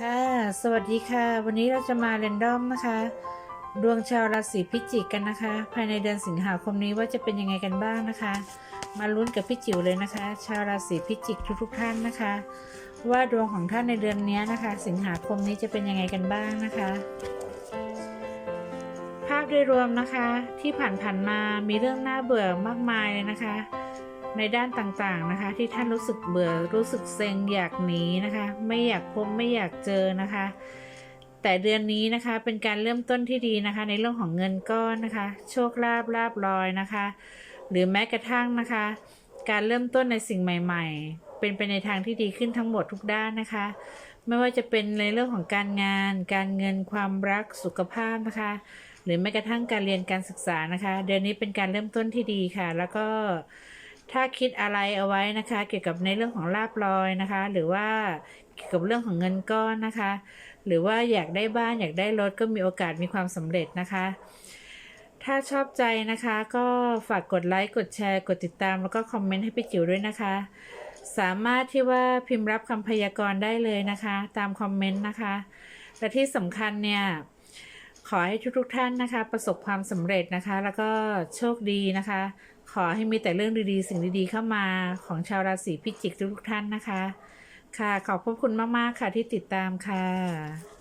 ค่ะ สวัสดีค่ะ วันนี้เราจะมาเรนดอมนะคะ ดวงชาวราศีพิจิกกันนะคะ ภายในเดือนสิงหาคมนี้ว่าจะเป็นยังไงกันบ้างนะคะ มาลุ้นกับพี่จิ๋วเลยนะคะ ชาวราศีพิจิกทุกๆท่านนะคะ ว่าดวงของท่านในเดือนนี้นะคะ สิงหาคมนี้จะเป็นยังไงกันบ้างนะคะ ภาพโดยรวมนะคะที่ผ่านๆมามีเรื่องน่าเบื่อมากมายเลยนะคะ ในด้านต่างๆนะคะ ที่ท่านรู้สึกเบื่อรู้สึกเซ็งอยากหนีนะคะ ไม่อยากพบไม่อยากเจอนะคะ แต่เดือนนี้นะคะเป็นการเริ่มต้นที่ดีนะคะ ในเรื่องของเงินก้อนนะคะ โชคลาภลาบลอยนะคะ หรือแม้กระทั่งนะคะ การเริ่มต้นในสิ่งใหม่ ๆ เป็นไปในทางที่ดีขึ้นทั้งหมดทุกด้านนะคะ ไม่ว่าจะเป็นในเรื่องของการงาน การเงินความรักสุขภาพนะคะหรือแม้กระทั่งการเรียนการศึกษานะคะ เดือนนี้เป็นการเริ่มต้นที่ดีค่ะ แล้วก็ ถ้าคิดอะไรเอาไว้นะคะ เกี่ยวกับในเรื่องของลาบลอยนะคะ หรือว่าเกี่ยวกับเรื่องของเงินก้อนนะคะ หรือว่าอยากได้บ้านอยากได้รถก็มีโอกาสมีความสำเร็จนะคะ ถ้าชอบใจนะคะ ก็ฝากกดไลค์กดแชร์กดติดตามแล้วก็คอมเมนต์ให้พี่จิ๋วด้วยนะคะ สามารถที่ว่าพิมพ์รับคำพยากรณ์ได้เลยนะคะ ตามคอมเมนต์นะคะและที่สำคัญเนี่ย ขอให้ทุกๆท่านนะคะ ประสบความสำเร็จนะคะ แล้วก็โชคดีนะคะ ขอให้มีแต่เรื่องดีๆ สิ่งดีๆเข้ามาของชาวราศีพิจิกทุกๆท่านนะคะ ค่ะขอบพระคุณมากๆค่ะที่ติดตามค่ะ